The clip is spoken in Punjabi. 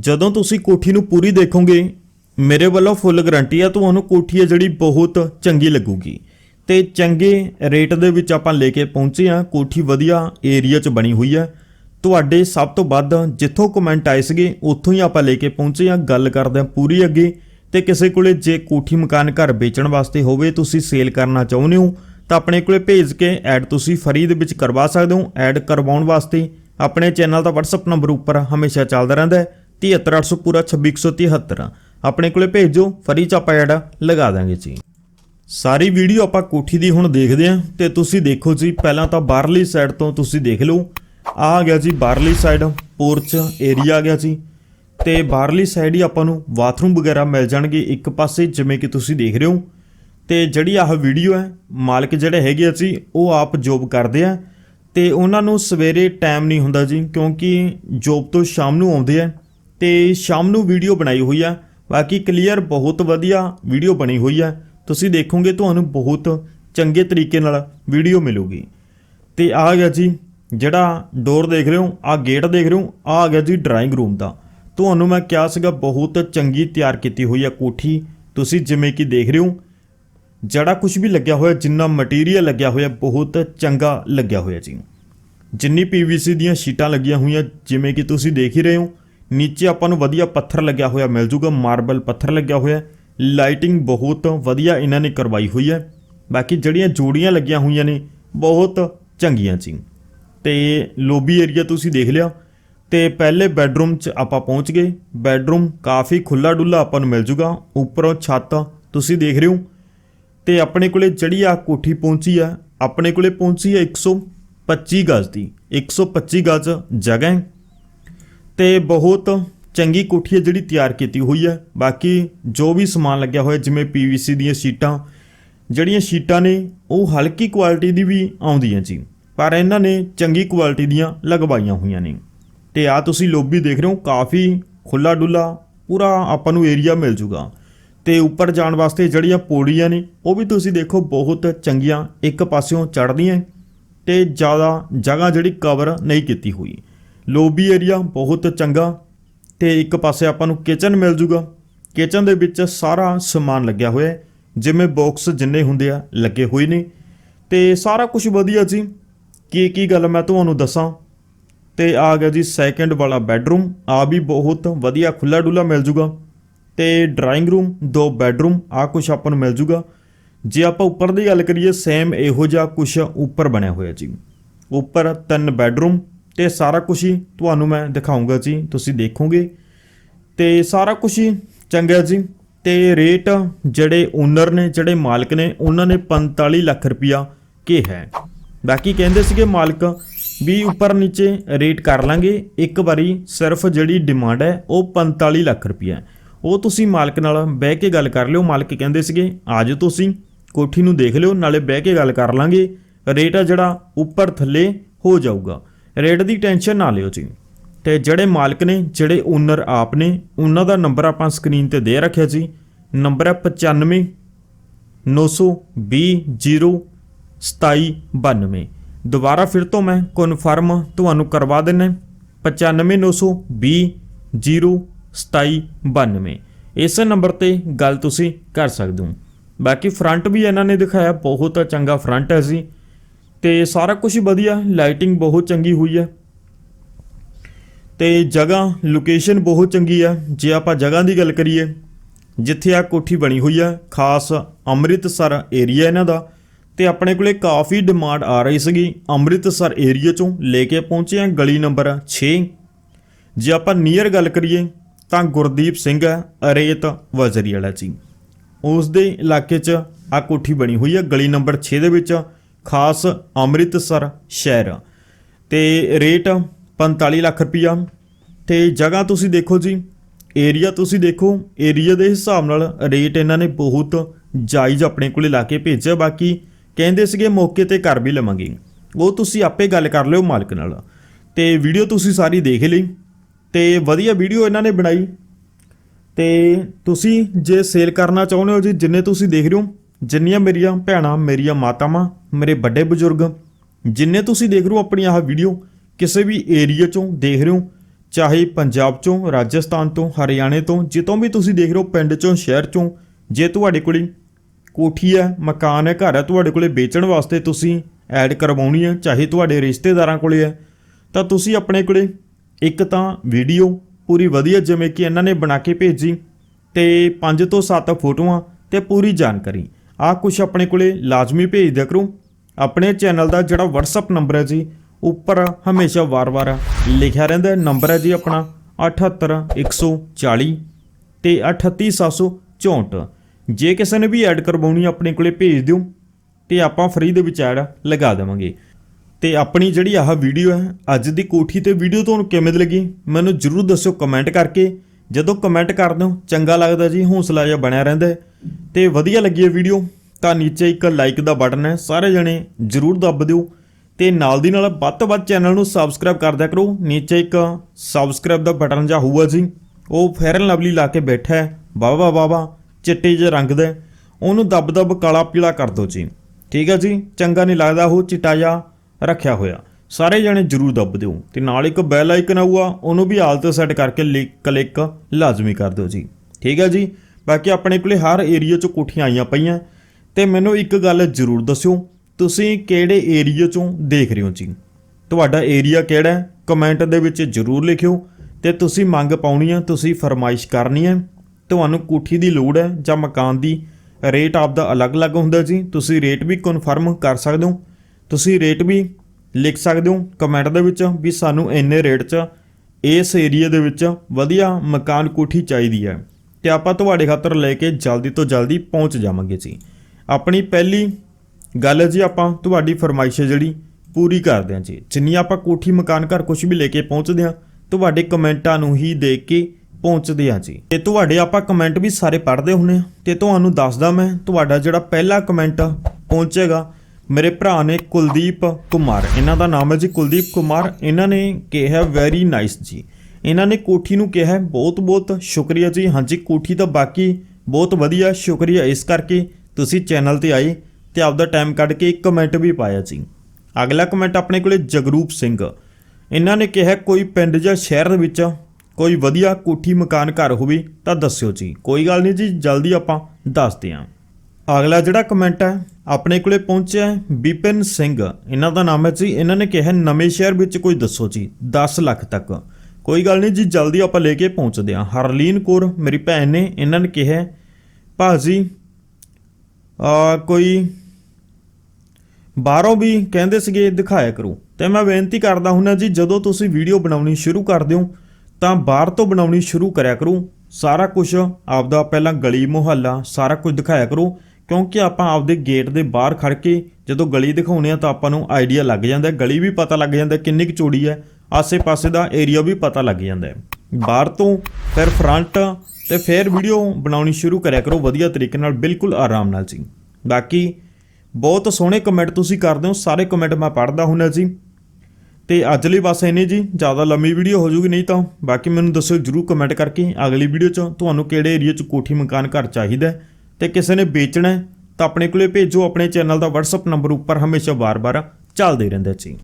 ਜਦੋਂ ਤੁਸੀਂ ਕੋਠੀ ਨੂੰ ਪੂਰੀ ਦੇਖੋਗੇ, ਮੇਰੇ ਵੱਲੋਂ ਫੁੱਲ ਗਾਰੰਟੀ ਆ, ਤੁਹਾਨੂੰ ਕੋਠੀ ਹੈ ਜਿਹੜੀ ਬਹੁਤ ਚੰਗੀ ਲੱਗੂਗੀ। ਤੇ ਚੰਗੇ ਰੇਟ ਦੇ ਵਿੱਚ ਆਪਾਂ ਲੈ ਕੇ ਪਹੁੰਚੇ ਆ, ਕੋਠੀ ਵਧੀਆ ਏਰੀਆ 'ਚ ਬਣੀ ਹੋਈ ਹੈ ਤੁਹਾਡੇ ਸਭ ਤੋਂ ਵੱਧ ਜਿੱਥੋਂ ਕਮੈਂਟ ਆਏ ਸੀਗੇ, ਉੱਥੋਂ ਹੀ ਆਪਾਂ ਲੈ ਕੇ ਪਹੁੰਚੇ ਆ, ਗੱਲ ਕਰਦੇ ਆ ਪੂਰੀ ਅੱਗੇ। ਤੇ ਕਿਸੇ ਕੋਲੇ ਜੇ ਕੋਠੀ ਮਕਾਨ ਘਰ ਵੇਚਣ ਵਾਸਤੇ ਹੋਵੇ, ਤੁਸੀਂ ਸੇਲ ਕਰਨਾ ਚਾਹੁੰਦੇ ਹੋ, ਤਾਂ ਆਪਣੇ ਕੋਲੇ ਭੇਜ ਕੇ ਐਡ ਤੁਸੀਂ ਫਰੀ ਦੇ ਵਿੱਚ ਕਰਵਾ ਸਕਦੇ ਹੋ। ਐਡ ਕਰਵਾਉਣ ਵਾਸਤੇ ਆਪਣੇ ਚੈਨਲ ਦਾ WhatsApp ਨੰਬਰ ਉੱਪਰ ਹਮੇਸ਼ਾ ਚੱਲਦਾ ਰਹਿੰਦਾ ਹੈ। 73800 ਪੂਰਾ 26173 ਆਪਣੇ ਕੋਲੇ ਭੇਜੋ, ਫਰੀ ਚ ਆਪਾਂ ਐਡ, ਲਗਾ ਦਾਂਗੇ ਜੀ। ਸਾਰੀ ਵੀਡੀਓ ਆਪਾਂ ਕੋਠੀ ਦੀ ਹੁਣ ਦੇਖਦੇ ਹਾਂ ਤੇ ਤੁਸੀਂ ਦੇਖੋ ਜੀ, ਪਹਿਲਾਂ ਤਾਂ ਬਾਹਰਲੀ ਸਾਈਡ ਤੋਂ ਤੁਸੀਂ ਦੇਖ ਲਓ। ਆ ਆ ਗਿਆ ਜੀ ਬਾਹਰਲੀ ਸਾਈਡ ਪੋਰਚ ਏਰੀਆ ਆ ਗਿਆ ਜੀ। ਤੇ ਬਾਹਰਲੀ ਸਾਈਡ ਹੀ ਆਪਾਂ ਨੂੰ ਬਾਥਰੂਮ ਵਗੈਰਾ ਮਿਲ ਜਾਣਗੇ ਇੱਕ ਪਾਸੇ, ਜਿਵੇਂ ਕਿ ਤੁਸੀਂ ਦੇਖ ਰਹੇ ਹੋ। ਤੇ ਜਿਹੜੀ ਆਹ ਵੀਡੀਓ ਹੈ, ਮਾਲਕ ਜਿਹੜੇ ਹੈਗੇ ਆ ਜੀ, ਉਹ ਆਪ ਜੋਬ ਕਰਦੇ ਆ। ਤੇ ਉਹਨਾਂ ਨੂੰ ਸਵੇਰੇ ਟਾਈਮ ਨਹੀਂ ਹੁੰਦਾ ਜੀ, ਕਿਉਂਕਿ ਜੋਬ ਤੋਂ ਸ਼ਾਮ ਨੂੰ ਆਉਂਦੇ ਆ। ਤੇ ਸ਼ਾਮ ਨੂੰ ਵੀਡੀਓ ਬਣਾਈ ਹੋਈ ਆ। ਬਾਕੀ ਕਲੀਅਰ ਬਹੁਤ ਵਧੀਆ ਵੀਡੀਓ ਬਣੀ ਹੋਈ ਆ। ਤੁਸੀਂ ਦੇਖੋਗੇ ਤੁਹਾਨੂੰ ਬਹੁਤ ਚੰਗੇ ਤਰੀਕੇ ਨਾਲ ਵੀਡੀਓ ਮਿਲੂਗੀ। ਤੇ ਆ ਗਿਆ ਜੀ, ਜਿਹੜਾ ਡੋਰ ਦੇਖ ਰਹੇ ਹੋ, ਆ ਗੇਟ ਦੇਖ ਰਹੇ ਹੋ, ਆ ਆ ਗਿਆ ਜੀ ਡਰਾਇੰਗ ਰੂਮ ਦਾ। ਤੁਹਾਨੂੰ ਮੈਂ ਕਿਹਾ ਸੀਗਾ ਬਹੁਤ ਚੰਗੀ ਤਿਆਰ ਕੀਤੀ ਹੋਈ ਆ ਕੋਠੀ। ਤੁਸੀਂ ਜਿਵੇਂ ਕਿ ਦੇਖ ਰਹੇ ਹੋ, ਜਿਹੜਾ ਕੁਝ ਵੀ ਲੱਗਿਆ ਹੋਇਆ, ਜਿੰਨਾ ਮਟੀਰੀਅਲ ਲੱਗਿਆ ਹੋਇਆ, ਬਹੁਤ ਚੰਗਾ ਲੱਗਿਆ ਹੋਇਆ ਜੀ। ਜਿੰਨੀ ਪੀਵੀਸੀ ਦੀਆਂ ਸ਼ੀਟਾਂ ਲੱਗੀਆਂ ਹੋਈਆਂ, ਜਿਵੇਂ ਕਿ ਤੁਸੀਂ ਦੇਖ ਹੀ ਰਹੇ ਹੋ ਨੀਚੇ ਆਪਾਂ ਨੂੰ ਵਧੀਆ ਪੱਥਰ ਲੱਗਿਆ ਹੋਇਆ ਮਿਲ ਜੂਗਾ, ਮਾਰਬਲ ਪੱਥਰ ਲੱਗਿਆ ਹੋਇਆ, ਲਾਈਟਿੰਗ ਬਹੁਤ ਵਧੀਆ ਇਹਨਾਂ ਨੇ ਕਰਵਾਈ ਹੋਈ ਹੈ। ਬਾਕੀ ਜਿਹੜੀਆਂ ਜੋੜੀਆਂ ਲੱਗੀਆਂ ਹੋਈਆਂ ਨੇ, ਬਹੁਤ ਚੰਗੀਆਂ ਸੀ ਤੇ ਲੋਬੀ ਏਰੀਆ ਤੁਸੀਂ ਦੇਖ ਲਿਆ। ਤੇ ਪਹਿਲੇ ਬੈੱਡਰੂਮ 'ਚ ਆਪਾਂ ਪਹੁੰਚ ਗਏ। ਬੈੱਡਰੂਮ ਕਾਫੀ ਖੁੱਲਾ ਡੁੱਲਾ ਆਪਾਂ ਨੂੰ ਮਿਲ ਜੂਗਾ। ਉੱਪਰੋਂ ਛੱਤ ਤੁਸੀਂ ਦੇਖ ਰਹੇ ਹੋ। ਤੇ ਆਪਣੇ ਕੋਲੇ ਜਿਹੜੀ ਆ ਕੋਠੀ ਪਹੁੰਚੀ ਆ, ਆਪਣੇ ਕੋਲੇ ਪਹੁੰਚੀ ਆ 125 ਗਜ਼ ਦੀ। 125 ਗਜ਼ ਜਗ੍ਹਾ ਹੈ। ਤੇ ਬਹੁਤ ਚੰਗੀ ਕੋਠੀ ਹੈ ਜਿਹੜੀ ਤਿਆਰ ਕੀਤੀ ਹੋਈ ਹੈ। ਬਾਕੀ ਜੋ ਵੀ ਸਮਾਨ ਲੱਗਿਆ ਹੋਇਆ, ਜਿਵੇਂ ਪੀਵੀਸੀ ਦੀਆਂ ਸ਼ੀਟਾਂ, ਜਿਹੜੀਆਂ ਸ਼ੀਟਾਂ ਨੇ, ਉਹ ਹਲਕੀ ਕੁਆਲਿਟੀ ਦੀ ਵੀ ਆਉਂਦੀਆਂ ਜੀ। ਪਰ ਇਹਨਾਂ ਨੇ ਚੰਗੀ ਕੁਆਲਿਟੀ ਦੀਆਂ ਲਗਵਾਈਆਂ ਹੋਈਆਂ ਨੇ। ਤੇ ਆ ਤੁਸੀਂ ਲੋਬੀ ਦੇਖ ਰਹੇ ਹੋ, ਕਾਫੀ ਖੁੱਲਾ ਡੁੱਲਾ ਪੂਰਾ ਆਪਾਂ ਨੂੰ ਏਰੀਆ ਮਿਲ ਜੂਗਾ। ਤੇ ਉੱਪਰ ਜਾਣ ਵਾਸਤੇ ਜਿਹੜੀਆਂ ਪੌੜੀਆਂ ਨੇ, ਉਹ ਵੀ ਤੁਸੀਂ ਦੇਖੋ ਬਹੁਤ ਚੰਗੀਆਂ, ਇੱਕ ਪਾਸਿਓਂ ਚੜ੍ਹਦੀਆਂ, ਤੇ ਜ਼ਿਆਦਾ ਜਗ੍ਹਾ ਜਿਹੜੀ ਕਵਰ ਨਹੀਂ ਕੀਤੀ ਹੋਈ। ਲੋਬੀ ਏਰੀਆ ਬਹੁਤ ਚੰਗਾ ਤੇ ਇੱਕ ਪਾਸੇ ਆਪਾਂ ਨੂੰ ਕਿਚਨ ਮਿਲ ਜੂਗਾ। ਕਿਚਨ ਦੇ ਵਿੱਚ ਸਾਰਾ ਸਮਾਨ ਲੱਗਿਆ ਹੋਇਆ ਹੈ, ਜਿਵੇਂ ਬਾਕਸ ਜਿੰਨੇ ਹੁੰਦੇ ਆ, ਲੱਗੇ ਹੋਏ ਨੇ। ਤੇ ਸਾਰਾ ਕੁਝ ਵਧੀਆ ਜੀ। ਕੀ ਕੀ ਗੱਲ ਮੈਂ ਤੁਹਾਨੂੰ ਦੱਸਾਂ। ਤੇ ਆ ਗਿਆ ਜੀ ਸੈਕੰਡ ਵਾਲਾ ਬੈੱਡਰੂਮ ਆ ਵੀ ਬਹੁਤ ਵਧੀਆ ਖੁੱਲਾ ਡੁੱਲਾ ਮਿਲ ਜੂਗਾ। ਤੇ ਡਰਾਇੰਗ ਰੂਮ ਦੋ ਬੈੱਡਰੂਮ ਆ ਕੁਝ ਆਪਾਂ ਨੂੰ ਮਿਲ ਜੂਗਾ। ਜੇ ਆਪਾਂ ਉੱਪਰ ਦੀ ਗੱਲ ਕਰੀਏ ਸੇਮ ਇਹੋ ਜਿਹਾ ਕੁਝ ਉੱਪਰ ਬਣਿਆ ਹੋਇਆ ਜੀ। ਉੱਪਰ ਤਿੰਨ ਬੈੱਡਰੂਮ ਤੇ ਸਾਰਾ ਕੁਝ ਹੀ ਤੁਹਾਨੂੰ ਮੈਂ ਦਿਖਾਉਂਗਾ ਜੀ, ਤੁਸੀਂ ਦੇਖੋਗੇ। ਤੇ ਸਾਰਾ ਕੁਝ ਹੀ ਚੰਗਾ ਜੀ, ਤੇ ਰੇਟ ਜਿਹੜੇ ਓਨਰ ਨੇ, ਜਿਹੜੇ ਮਾਲਕ ਨੇ, ਉਹਨਾਂ ਨੇ 45 ਲੱਖ ਰੁਪਇਆ ਕਿਹਾ ਬਾਕੀ ਕਹਿੰਦੇ ਸੀਗੇ ਮਾਲਕ, ਵੀ ਉੱਪਰ ਨੀਚੇ ਰੇਟ ਕਰ ਲਾਂਗੇ, ਇੱਕ ਵਾਰੀ ਸਿਰਫ ਜਿਹੜੀ ਡਿਮਾਂਡ ਹੈ, ਉਹ 45 ਲੱਖ ਰੁਪਇਆ ਉਹ ਤੁਸੀਂ ਮਾਲਕ ਨਾਲ ਬਹਿ ਕੇ ਗੱਲ ਕਰ ਲਿਓ, ਮਾਲਕ ਕਹਿੰਦੇ ਸੀਗੇ ਆਜੋ ਤੁਸੀਂ, ਕੋਠੀ ਨੂੰ ਦੇਖ ਲਿਓ, ਨਾਲੇ ਬਹਿ ਕੇ ਗੱਲ ਕਰ ਲਾਂਗੇ ਰੇਟ ਆ ਜਿਹੜਾ ਉੱਪਰ ਥੱਲੇ ਹੋ ਜਾਊਗਾ। ਰੇਟ ਦੀ ਟੈਨਸ਼ਨ ਨਾ ਲਿਓ ਜੀ। ਤੇ ਜਿਹੜੇ ਮਾਲਕ ਨੇ, ਜਿਹੜੇ ਓਨਰ ਆਪ ਨੇ, ਉਹਨਾਂ ਦਾ ਨੰਬਰ ਆਪਾਂ ਸਕਰੀਨ ਤੇ ਦੇ ਰੱਖਿਆ ਜੀ। ਨੰਬਰ ਹੈ 95 920 2792 ਦੁਬਾਰਾ ਫਿਰ ਤੋਂ ਮੈਂ ਕਨਫਰਮ ਤੁਹਾਨੂੰ ਕਰਵਾ ਦਿੰਨਾ 95920 2792 ਇਸ ਨੰਬਰ ਤੇ ਗੱਲ ਤੁਸੀਂ ਕਰ ਸਕਦੇ ਹੋ। ਬਾਕੀ ਫਰੰਟ ਵੀ ਇਹਨਾਂ ਨੇ ਦਿਖਾਇਆ, ਬਹੁਤ ਚੰਗਾ ਫਰੰਟ ਹੈ ਜੀ। ਤੇ ਸਾਰਾ ਕੁਝ ਵਧੀਆ ਲਾਈਟਿੰਗ ਬਹੁਤ ਚੰਗੀ ਹੋਈ ਹੈ। ਤੇ ਜਗ੍ਹਾ ਲੋਕੇਸ਼ਨ ਬਹੁਤ ਚੰਗੀ ਹੈ। ਜੇ ਆਪਾਂ ਜਗ੍ਹਾ ਦੀ ਗੱਲ ਕਰੀਏ, ਜਿੱਥੇ ਆ ਕੋਠੀ ਬਣੀ ਹੋਈ ਹੈ, ਖਾਸ ਅੰਮ੍ਰਿਤਸਰ ਏਰੀਆ ਇਹਨਾਂ ਦਾ, ਤੇ ਆਪਣੇ ਕੋਲੇ ਕਾਫੀ ਡਿਮਾਂਡ ਆ ਰਹੀ ਸੀਗੀ ਅੰਮ੍ਰਿਤਸਰ ਏਰੀਆ ਚੋਂ ਲੈ ਕੇ ਪਹੁੰਚੇ ਆ ਗਲੀ ਨੰਬਰ 6 ਜੇ ਆਪਾਂ ਨੀਅਰ ਗੱਲ ਕਰੀਏ, ਤਾਂ ਗੁਰਦੀਪ ਸਿੰਘ ਹੈ ਅਰੇਤ ਵਜ਼ਰੀ ਵਾਲਾ ਜੀ। ਉਸ ਦੇ ਇਲਾਕੇ 'ਚ ਆ ਕੋਠੀ ਬਣੀ ਹੋਈ ਹੈ, ਗਲੀ ਨੰਬਰ 6 ਦੇ ਵਿੱਚ। ਖਾਸ ਅੰਮ੍ਰਿਤਸਰ ਸ਼ਹਿਰ। ਤੇ ਰੇਟ 45 ਲੱਖ ਰੁਪਈਆ। ਤੇ ਜਗ੍ਹਾ ਤੁਸੀਂ ਦੇਖੋ ਜੀ ਏਰੀਆ ਤੁਸੀਂ ਦੇਖੋ ਏਰੀਆ ਦੇ ਹਿਸਾਬ ਨਾਲ ਰੇਟ ਇਹਨਾਂ ਨੇ ਬਹੁਤ ਜਾਇਜ਼ ਆਪਣੇ ਕੋਲੇ ਲਾ ਕੇ ਭੇਜਿਆ। ਬਾਕੀ ਕਹਿੰਦੇ ਸੀਗੇ ਮੌਕੇ ਤੇ ਕਰ ਵੀ ਲਵਾਂਗੇ। ਉਹ ਤੁਸੀਂ ਆਪੇ ਗੱਲ ਕਰ ਲਿਓ ਮਾਲਕ ਨਾਲ। ਤੇ ਵੀਡੀਓ ਤੁਸੀਂ ਸਾਰੀ ਦੇਖ ਲਈ। ਤੇ ਵਧੀਆ ਵੀਡੀਓ ਇਹਨਾਂ ਨੇ ਬਣਾਈ। ਤੇ ਤੁਸੀਂ ਜੇ ਸੇਲ ਕਰਨਾ ਚਾਹੁੰਦੇ ਹੋ ਜੀ, ਜਿੰਨੇ ਤੁਸੀਂ ਦੇਖ ਰਹੇ ਹੋ ਜਿੰਨੀਆਂ ਮੇਰੀਆਂ ਭੈਣਾਂ, ਮੇਰੀਆਂ ਮਾਤਾਵਾਂ, ਮੇਰੇ ਵੱਡੇ ਬਜ਼ੁਰਗ, ਜਿੰਨੇ ਤੁਸੀਂ ਦੇਖ ਰਹੇ ਹੋ ਆਪਣੀ ਆਹ ਵੀਡੀਓ ਕਿਸੇ ਵੀ ਏਰੀਆ ਚੋਂ ਦੇਖ ਰਹੇ ਹੋ, ਚਾਹੇ ਪੰਜਾਬ ਚੋਂ, ਰਾਜਸਥਾਨ ਤੋਂ, ਹਰਿਆਣੇ ਤੋਂ ਜਿੱਤੋਂ ਵੀ ਤੁਸੀਂ ਦੇਖ ਰਹੇ ਹੋ, ਪਿੰਡ ਚੋਂ, ਸ਼ਹਿਰ ਚੋਂ, ਜੇ ਤੁਹਾਡੇ ਕੋਲੇ ਕੋਠੀ ਹੈ, ਮਕਾਨ ਹੈ, ਘਰ ਹੈ, ਤੁਹਾਡੇ ਕੋਲੇ ਵੇਚਣ ਵਾਸਤੇ ਤੁਸੀਂ ਐਡ ਕਰਵਾਉਣੀ ਹੈ, ਚਾਹੇ ਤੁਹਾਡੇ ਰਿਸ਼ਤੇਦਾਰਾਂ ਕੋਲੇ ਹੈ, ਤਾਂ ਤੁਸੀਂ ਆਪਣੇ ਕੋਲੇ ਇੱਕ ਤਾਂ ਵੀਡੀਓ ਪੂਰੀ ਵਧੀਆ ਜਿਵੇਂ ਕਿ ਇਹਨਾਂ ਨੇ ਬਣਾ ਕੇ ਭੇਜੀ ਤੇ 5 ਤੋਂ 7 ਫੋਟੋਆਂ ਤੇ ਪੂਰੀ ਜਾਣਕਾਰੀ। ਆਹ ਕੁਝ ਆਪਣੇ ਕੋਲੇ ਲਾਜ਼ਮੀ ਭੇਜ ਦਿਆ ਕਰੋ। ਆਪਣੇ ਚੈਨਲ ਦਾ ਜਿਹੜਾ WhatsApp ਨੰਬਰ ਹੈ ਜੀ, ਉੱਪਰ ਹਮੇਸ਼ਾ ਵਾਰ-ਵਾਰ ਲਿਖਿਆ ਰਹਿੰਦਾ ਨੰਬਰ ਹੈ ਜੀ ਆਪਣਾ 78140 ਤੇ 38764 ਜੇ ਕਿਸੇ ਨੇ ਵੀ ਐਡ ਕਰਵਾਉਣੀ ਆਪਣੇ ਕੋਲੇ ਭੇਜ ਦਿਓ ਤੇ ਆਪਾਂ ਫ੍ਰੀ ਦੇ ਵਿੱਚ ਐਡ ਲਗਾ ਦੇਵਾਂਗੇ। ਤੇ ਆਪਣੀ ਜਿਹੜੀ ਆਹ ਵੀਡੀਓ ਹੈ, ਅੱਜ ਦੀ ਕੋਠੀ ਤੇ ਵੀਡੀਓ ਤੁਹਾਨੂੰ ਕਿਵੇਂ ਦੀ ਲੱਗੀ, ਮੈਨੂੰ ਜਰੂਰ ਦੱਸਿਓ ਕਮੈਂਟ ਕਰਕੇ। ਜਦੋਂ ਕਮੈਂਟ ਕਰਦੇ ਹੋ ਚੰਗਾ ਲੱਗਦਾ ਜੀ, ਹੌਸਲਾ ਜਿਹਾ ਬਣਿਆ ਰਹਿੰਦਾ ਹੈ। ਤੇ ਵਧੀਆ ਲੱਗੀ ਹੈ ਵੀਡੀਓ ਤਾਂ ਨੀਚੇ ਇੱਕ ਲਾਈਕ ਦਾ ਬਟਨ ਹੈ, ਸਾਰੇ ਜਣੇ ਜਰੂਰ ਦੱਬ ਦਿਓ। ਤੇ ਨਾਲ ਦੀ ਨਾਲ ਵੱਧ ਤੋਂ ਵੱਧ ਚੈਨਲ ਨੂੰ ਸਬਸਕ੍ਰਾਈਬ ਕਰ ਕਰੋ। ਨੀਚੇ ਇੱਕ ਸਬਸਕ੍ਰਾਈਬ ਦਾ ਬਟਨ ਜਾ ਹੋਊਗਾ ਜੀ। ਉਹ ਫੈਰਨ ਲਵਲੀ ਲਾ ਕੇ ਬੈਠਾ ਹੈ। ਵਾਵਾ ਵਾਵਾ ਚਿੱਟੇ ਜਿਹੇ ਰੰਗ ਦਾ। ਉਹਨੂੰ ਦੱਬ ਦੱਬ ਕਾਲਾ ਪੀਲਾ ਕਰ ਦਿਓ ਜੀ। ਠੀਕ ਹੈ ਜੀ? ਚੰਗਾ ਨਹੀਂ ਲੱਗਦਾ ਉਹ ਚਿੱਟਾ ਜਿਹਾ ਰੱਖਿਆ ਹੋਇਆ। ਸਾਰੇ ਜਣੇ ਜਰੂਰ ਦੱਬ ਦਿਓ ਤੇ ਨਾਲ ਇੱਕ ਬੈਲ ਆਈਕਨ ਆਊਗਾ, ਉਹਨੂੰ ਵੀ ਹਾਲ ਤੇ ਸੈੱਟ ਕਰਕੇ ਕਲਿੱਕ ਲਾਜ਼ਮੀ ਕਰ ਦਿਓ ਜੀ। ਠੀਕ ਹੈ ਜੀ? ਬਾਕੀ ਆਪਣੇ ਕੋਲੇ ਹਰ ਏਰੀਆ 'ਚ ਕੋਠੀਆਂ ਆਈਆਂ ਪਈਆਂ, ਤੇ ਮੈਨੂੰ ਇੱਕ ਗੱਲ ਜਰੂਰ ਦੱਸਿਓ, ਤੁਸੀਂ ਕਿਹੜੇ ਏਰੀਆ 'ਚੋਂ ਦੇਖ ਰਹੇ ਹੋ ਜੀ? ਤੁਹਾਡਾ ਏਰੀਆ ਕਿਹੜਾ ਹੈ? ਕਮੈਂਟ ਦੇ ਵਿੱਚ ਜਰੂਰ ਲਿਖਿਓ, ਤੇ ਤੁਸੀਂ ਮੰਗ ਪਾਉਣੀ ਹੈ, ਤੁਸੀਂ ਫਰਮਾਇਸ਼ ਕਰਨੀ ਹੈ। ਤੁਹਾਨੂੰ ਕੋਠੀ ਦੀ ਲੋੜ ਹੈ ਜਾਂ ਮਕਾਨ ਦੀ ਰੇਟ ਆਪਦਾ ਅਲੱਗ-ਅਲੱਗ ਹੁੰਦਾ ਜੀ, ਤੁਸੀਂ ਰੇਟ ਵੀ ਕਨਫਰਮ ਕਰ ਸਕਦੇ ਹੋ। ਤੁਸੀਂ ਰੇਟ ਵੀ ਲਿਖ ਸਕਦੇ ਹੋ ਕਮੈਂਟ ਦੇ ਵਿੱਚ ਵੀ ਸਾਨੂੰ ਇੰਨੇ ਰੇਟ 'ਚ ਇਸ ਏਰੀਆ ਦੇ ਵਿੱਚ ਵਧੀਆ ਮਕਾਨ ਕੋਠੀ ਚਾਹੀਦੀ ਹੈ। ਤੇ ਆਪਾਂ ਤੁਹਾਡੇ ਖਾਤਰ ਲੈ ਕੇ ਜਲਦੀ ਤੋਂ ਜਲਦੀ ਪਹੁੰਚ ਜਾਵਾਂਗੇ ਜੀ। ਆਪਣੀ ਪਹਿਲੀ ਗੱਲ ਹੈ ਜੀ ਆਪਾਂ ਤੁਹਾਡੀ ਫਰਮਾਇਸ਼ ਹੈ ਜਿਹੜੀ, ਪੂਰੀ ਕਰਦੇ ਹਾਂ ਜੀ। ਜਿੰਨੀ ਆਪਾਂ ਕੋਠੀ, ਮਕਾਨ, ਘਰ ਕੁਝ ਵੀ ਲੈ ਕੇ ਪਹੁੰਚਦੇ ਹਾਂ, ਤੁਹਾਡੇ ਕਮੈਂਟਾਂ ਨੂੰ ਹੀ ਦੇਖ ਕੇ ਪਹੁੰਚਦੇ ਹਾਂ ਜੀ। ਤੇ ਤੁਹਾਡੇ ਆਪਾਂ ਕਮੈਂਟ ਵੀ ਸਾਰੇ ਪੜ੍ਹਦੇ ਹੁੰਨੇ ਆ ਤੇ ਤੁਹਾਨੂੰ ਦੱਸਦਾ ਮੈਂ ਤੁਹਾਡਾ ਜਿਹੜਾ ਪਹਿਲਾ ਕਮੈਂਟ ਪਹੁੰਚੇਗਾ। ਮੇਰੇ ਭਰਾ ਨੇ ਕੁਲਦੀਪ ਕੁਮਾਰ, ਇਹਨਾਂ ਦਾ ਨਾਮ ਹੈ ਜੀ ਕੁਲਦੀਪ ਕੁਮਾਰ, ਇਹਨਾਂ ਨੇ ਕਿਹਾ ਵੈਰੀ ਨਾਈਸ ਜੀ। ਇਹਨਾਂ ਨੇ ਕੋਠੀ ਨੂੰ ਕਿਹਾ ਬਹੁਤ ਬਹੁਤ ਸ਼ੁਕਰੀਆ ਜੀ। ਹਾਂਜੀ, ਕੋਠੀ ਤਾਂ ਬਾਕੀ ਬਹੁਤ ਵਧੀਆ, ਸ਼ੁਕਰੀਆ ਇਸ ਕਰਕੇ। ਤੁਸੀਂ ਚੈਨਲ ਤੇ ਆਏ ਤੇ ਆਪਦਾ ਟਾਈਮ ਕੱਢ ਕੇ ਇੱਕ ਕਮੈਂਟ ਵੀ ਪਾਇਆ ਜੀ। ਅਗਲਾ ਕਮੈਂਟ ਆਪਣੇ ਕੋਲੇ ਜਗਰੂਪ ਸਿੰਘ। ਇਹਨਾਂ ਨੇ ਕਿਹਾ ਕੋਈ ਪਿੰਡ ਜਾਂ ਸ਼ਹਿਰ ਦੇ ਵਿੱਚ ਕੋਈ ਵਧੀਆ ਕੋਠੀ ਮਕਾਨ ਘਰ ਹੋਵੇ ਤਾਂ ਦੱਸਿਓ ਜੀ। ਕੋਈ ਗੱਲ ਨਹੀਂ ਜੀ, ਜਲਦੀ ਆਪਾਂ ਦੱਸਦੇ ਹਾਂ ਅਗਲਾ ਜਿਹੜਾ ਕਮੈਂਟ ਹੈ, ਆਪਣੇ ਕੋਲੇ ਪਹੁੰਚਿਆ ਹੈ ਸਿੰਘ। ਇਹਨਾਂ ਦਾ ਨਾਮ ਹੈ ਜੀ, ਇਹਨਾਂ ਨੇ ਕਿਹਾ ਨਵੇਂ ਸ਼ਹਿਰ ਵਿੱਚ ਕੋਈ ਦੱਸੋ ਜੀ 10 ਲੱਖ ਤੱਕ। ਕੋਈ ਗੱਲ ਨਹੀਂ ਜੀ, ਜਲਦੀ ਆਪਾਂ ਲੈ ਕੇ ਪਹੁੰਚਦੇ ਹਾਂ। ਹਰਲੀਨ ਕੌਰ, ਮੇਰੀ ਭੈਣ ਨੇ ਇਹਨਾਂ ਨੇ ਕਿਹਾ ਭਾਜੀ, ਆ, ਕੋਈ ਬਾਹਰੋਂ ਵੀ ਕਹਿੰਦੇ ਸੀਗੇ, ਦਿਖਾਇਆ ਕਰੋ। ਤੇ ਮੈਂ ਬੇਨਤੀ ਕਰਦਾ ਹੁੰਨਾ ਜੀ, ਜਦੋਂ ਤੁਸੀਂ ਵੀਡੀਓ ਬਣਾਉਣੀ ਸ਼ੁਰੂ ਕਰ ਦਿਓ ਤਾਂ ਬਾਹਰ ਤੋਂ ਬਣਾਉਣੀ ਸ਼ੁਰੂ ਕਰਿਆ ਕਰੋ। ਸਾਰਾ ਕੁਝ ਆਪਦਾ ਪਹਿਲਾਂ ਗਲੀ ਮੁਹੱਲਾ, ਸਾਰਾ ਕੁਝ ਦਿਖਾਇਆ ਕਰੋ। ਕਿਉਂਕਿ ਆਪਾਂ ਆਪਦੇ ਗੇਟ ਦੇ ਬਾਹਰ ਖੜ ਕੇ ਜਦੋਂ ਗਲੀ ਦਿਖਾਉਨੇ ਆ ਤਾਂ ਆਪਾਂ ਨੂੰ ਆਈਡੀਆ ਲੱਗ ਜਾਂਦਾ ਗਲੀ ਵੀ ਪਤਾ ਲੱਗ ਜਾਂਦਾ ਕਿੰਨੀ ਕੁ ਚੌੜੀ ਹੈ, ਆਸੇ-ਪਾਸੇ ਦਾ ਏਰੀਆ ਵੀ ਪਤਾ ਲੱਗ ਜਾਂਦਾ ਹੈ। ਬਾਹਰ ਤੋਂ ਫਿਰ ਫਰੰਟ ਤੇ ਫਿਰ ਵੀਡੀਓ ਬਣਾਉਣੀ ਸ਼ੁਰੂ ਕਰਿਆ ਕਰੋ, ਵਧੀਆ ਤਰੀਕੇ ਨਾਲ, ਬਿਲਕੁਲ ਆਰਾਮ ਨਾਲ ਜੀ। ਬਾਕੀ ਬਹੁਤ ਸੋਹਣੇ ਕਮੈਂਟ ਤੁਸੀਂ ਕਰਦੇ ਹੋ, ਸਾਰੇ ਕਮੈਂਟ ਮੈਂ ਪੜ੍ਹਦਾ ਹੁੰਦਾ ਜੀ। ਤੇ ਅੱਜ ਲਈ ਬਸ ਇੰਨੀ ਜੀ, ਜ਼ਿਆਦਾ ਲੰਮੀ ਵੀਡੀਓ ਹੋ ਜੂਗੀ ਨਹੀਂ ਤਾਂ, ਬਾਕੀ ਮੈਨੂੰ ਦੱਸਿਓ ਜਰੂਰ ਕਮੈਂਟ ਕਰਕੇ, ਅਗਲੀ ਵੀਡੀਓ 'ਚ ਤੁਹਾਨੂੰ ਕਿਹੜੇ ਏਰੀਆ 'ਚ ਕੋਠੀ ਮਕਾਨ ਘਰ ਚਾਹੀਦਾ ਹੈ ਤੇ ਕਿਸੇ ਨੇ ਵੇਚਣਾ ਤਾਂ ਆਪਣੇ ਕੋਲੇ ਭੇਜੋ, ਆਪਣੇ ਚੈਨਲ ਦਾ WhatsApp ਨੰਬਰ ਉੱਪਰ ਹਮੇਸ਼ਾ ਵਾਰ-ਵਾਰ ਚੱਲਦੇ ਰਹਿੰਦਾ ਜੀ।